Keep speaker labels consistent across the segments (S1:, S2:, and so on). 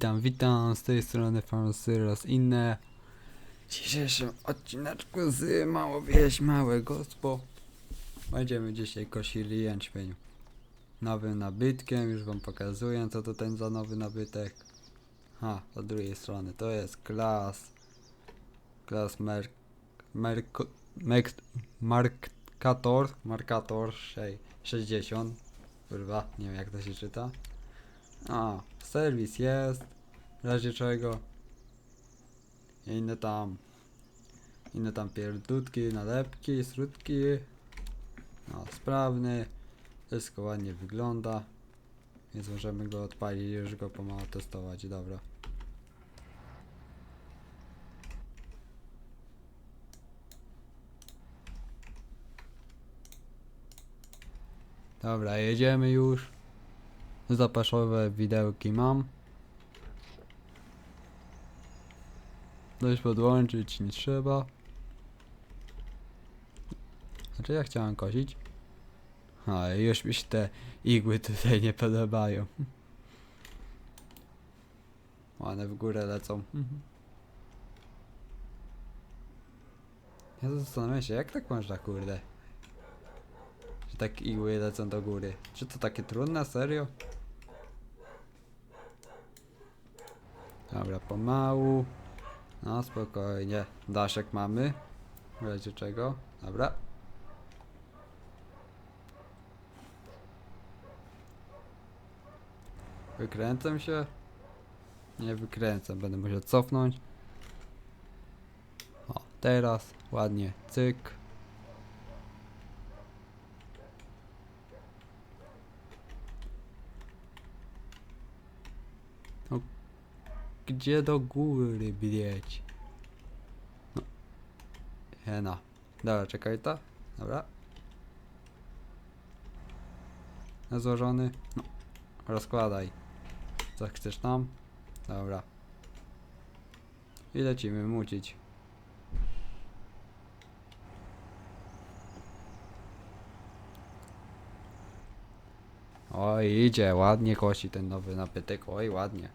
S1: Witam, witam, z tej strony Farmsy oraz inne. W dzisiejszym odcineczku z Mało Wieś, Małe Gospo będziemy dzisiaj kosili jęczmień. Nowym nabytkiem, już wam pokazuję co to ten za nowy nabytek. Ha, od drugiej strony to jest klas. Klas Merk... Merk... Merk... Markator, Markator sze- 60. Kurwa, nie wiem jak to się czyta. A, serwis jest, w razie czego. I Inne tam, inne tam pierdutki, nalepki, srutki. No, sprawny, wszystko ładnie wygląda. Więc możemy go odpalić i już go pomału testować, dobra. Dobra, jedziemy już. Zapaszowe widełki mam. Dość podłączyć nie trzeba. Znaczy ja chciałem kosić. A już mi się te igły tutaj nie podobają. One w górę lecą. Ja zastanawiam się, jak tak można, kurde? Że tak igły lecą do góry. Czy to takie trudne, serio? Dobra, pomału. No spokojnie. Daszek mamy. W razie czego. Dobra. Wykręcam się. Nie wykręcam, będę musiał cofnąć. O, teraz ładnie. Cyk. Gdzie do góry bieć? No. Hena. Dobra, czekaj ta. Dobra. Złożony. No. Rozkładaj. Co chcesz tam? Dobra. I lecimy mucić. Oj, idzie, ładnie kosi ten nowy nabytek. Oj, ładnie.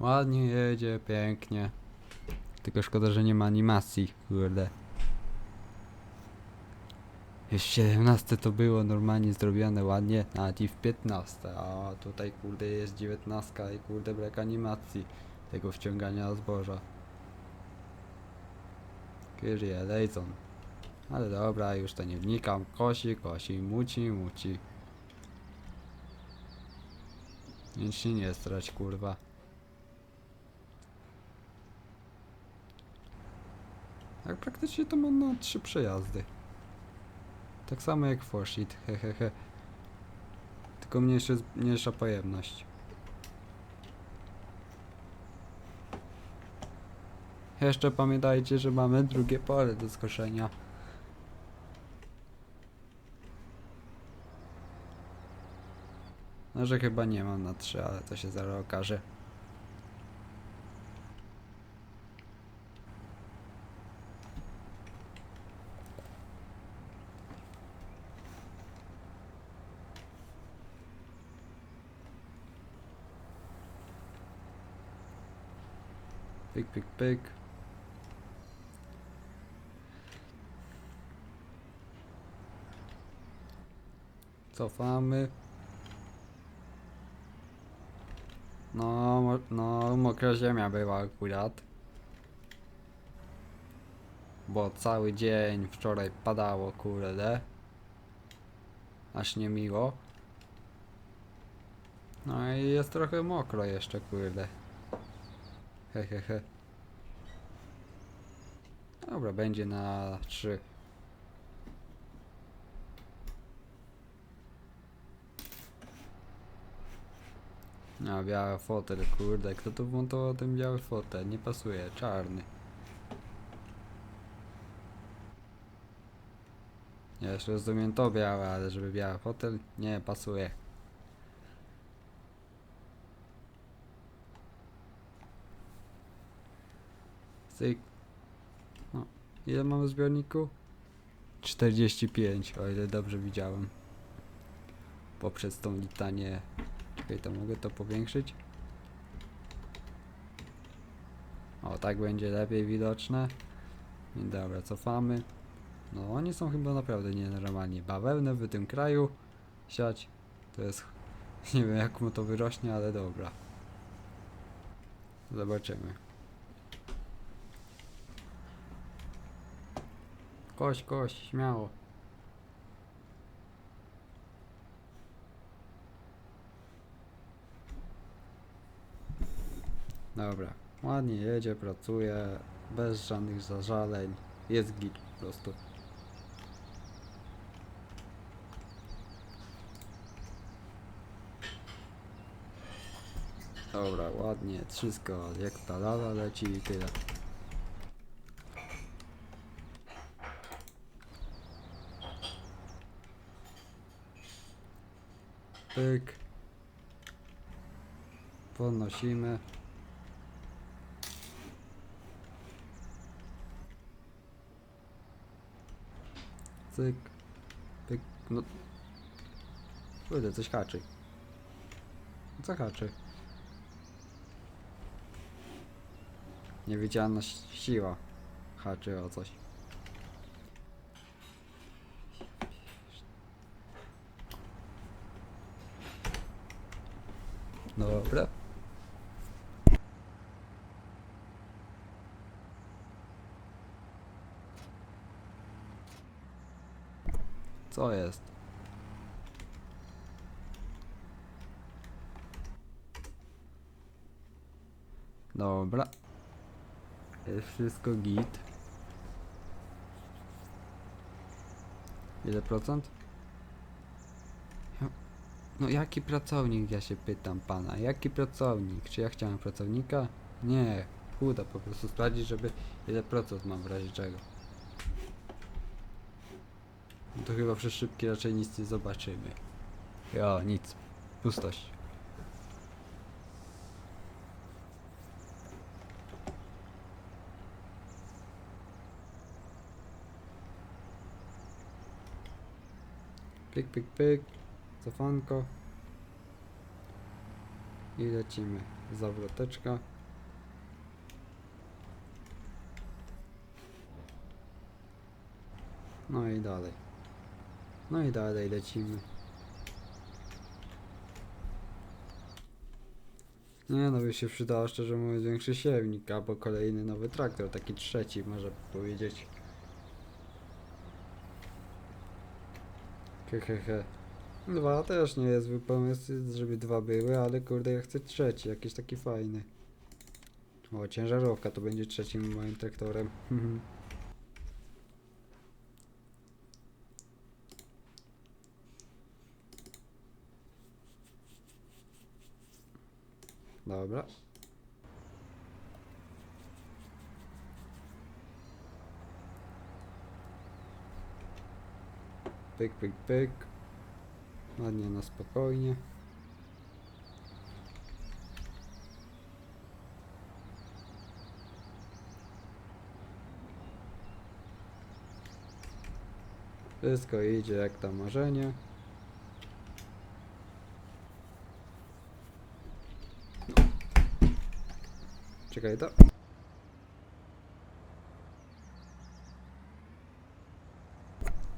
S1: Ładnie jedzie, pięknie. Tylko szkoda, że nie ma animacji, kurde. Już 17 to było normalnie zrobione ładnie, nawet i w 15, a tutaj kurde jest 19 i kurde brak animacji tego wciągania zboża. Kyrie, Lejton. Ale dobra, już to nie wnikam. Kosi, kosi, muci, muci. Nic się nie strać, kurwa. Jak praktycznie to mam na trzy przejazdy. Tak samo jak Forshit, hehehe. Tylko mniejszy, mniejsza pojemność. Jeszcze pamiętajcie, że mamy drugie pole do skoszenia. No, że chyba nie mam na trzy, ale to się zaraz okaże. Pyk, pyk, pyk. Cofamy. No, no, mokra ziemia była akurat. Bo cały dzień wczoraj padało, kurde. Aż nie miło. No i jest trochę mokro jeszcze, kurde. Hehehe. He, he. Dobra, będzie na 3. A, biały fotel, kurde, kto tu wmontował ten biały fotel? Nie pasuje, czarny. Ja jeszcze rozumiem to białe, ale żeby biały fotel, nie pasuje. Cyk, Ile mamy w zbiorniku? 45, o ile dobrze widziałem. Poprzez tą litanię. Czekaj, to mogę to powiększyć? O, tak będzie lepiej widoczne. Dobra, cofamy. No, oni są chyba naprawdę nienormalni. Bawełnę w tym kraju siać to jest. Nie wiem, jak mu to wyrośnie, ale dobra. Zobaczymy. Kość, kość, śmiało. Dobra, ładnie jedzie, pracuje, bez żadnych zażaleń, jest git po prostu. Dobra, ładnie, wszystko jak ta lala leci i tyle. Pyk. Podnosimy. Cyk. Pyk. No. Kurde, coś haczy. Co haczy? Niewidzialna si- siła haczy o coś. Dobra. Co jest? Dobra. Jest wszystko git. Ile procent? No jaki pracownik, ja się pytam pana. Jaki pracownik? Czy ja chciałem pracownika? Nie. Chuda po prostu sprawdzić, żeby ile procent mam w razie czego. To chyba przez szybkie raczej nic nie zobaczymy. Ja, nic. Pustość. Pyk, pyk, pyk. Cofanko. I lecimy. Zawroteczka. No i dalej. No i dalej lecimy. Nie no by się przydał szczerze mówiąc większy siewnik albo kolejny nowy traktor, taki trzeci można powiedzieć. Hehehe. Dwa też nie jest zły pomysł, żeby dwa były, ale kurde ja chcę trzeci, jakiś taki fajny. O, ciężarówka to będzie trzecim moim traktorem. Dobra. Pyk, pyk, pyk. Ładnie na spokojnie. Wszystko idzie jak to marzenie. To.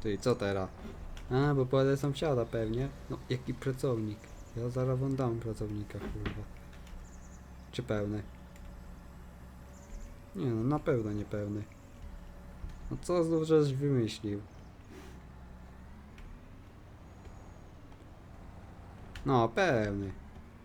S1: Ty, co teraz? A, bo pojadę sąsiada pewnie. No, jaki pracownik? Ja zaraz wam dam pracownika, kurwa. Czy pełny? Nie no, na pewno niepełny. No co znów żeś wymyślił? No, pełny.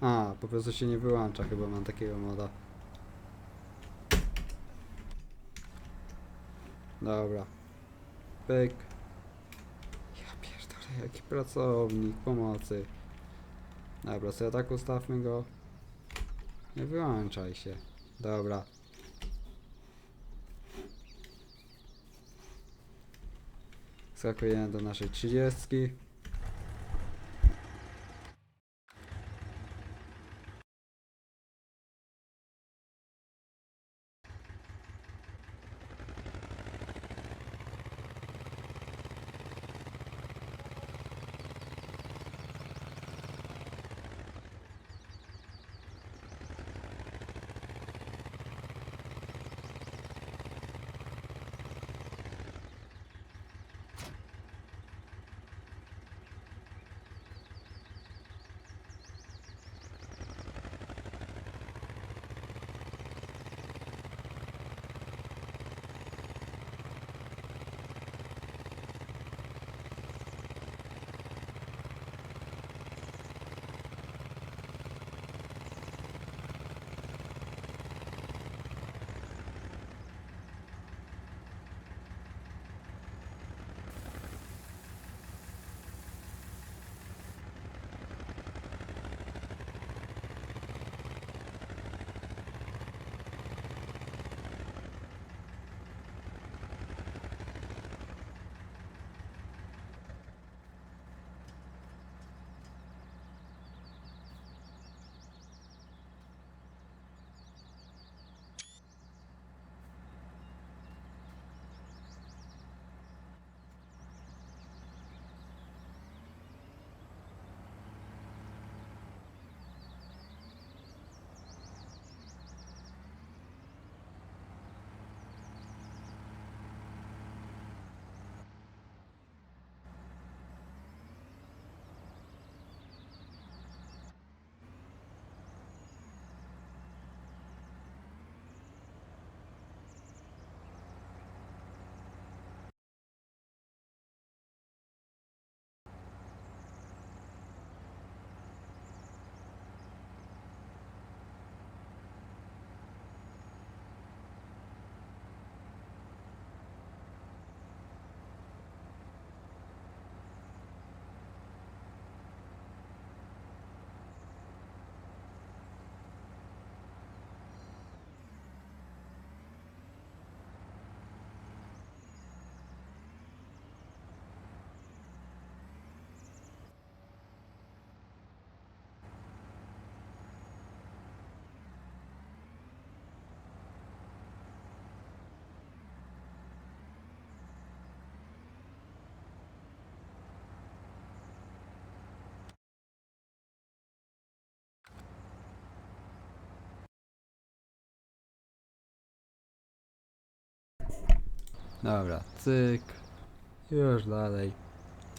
S1: A, po prostu się nie wyłącza, chyba mam takiego moda. Dobra. Pyk. Ja pierdolę, jaki pracownik pomocy. Dobra, sobie tak ustawmy go. Nie wyłączaj się. Dobra. Skakujemy do naszej trzydziestki. Dobra, cyk. Już dalej.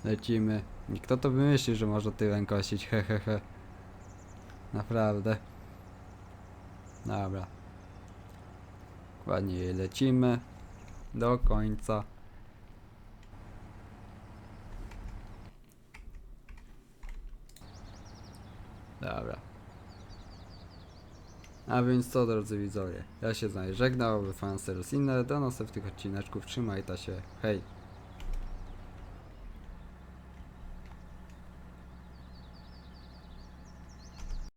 S1: Lecimy. I Kto to wymyślił, że można tyłem kosić? He, he, he. Naprawdę. Dobra. Ładnie lecimy. Do końca. Dobra. A więc co drodzy widzowie, ja się z wami żegnam, by fan serwis inne, do następnych odcineczków, trzymajcie się, hej!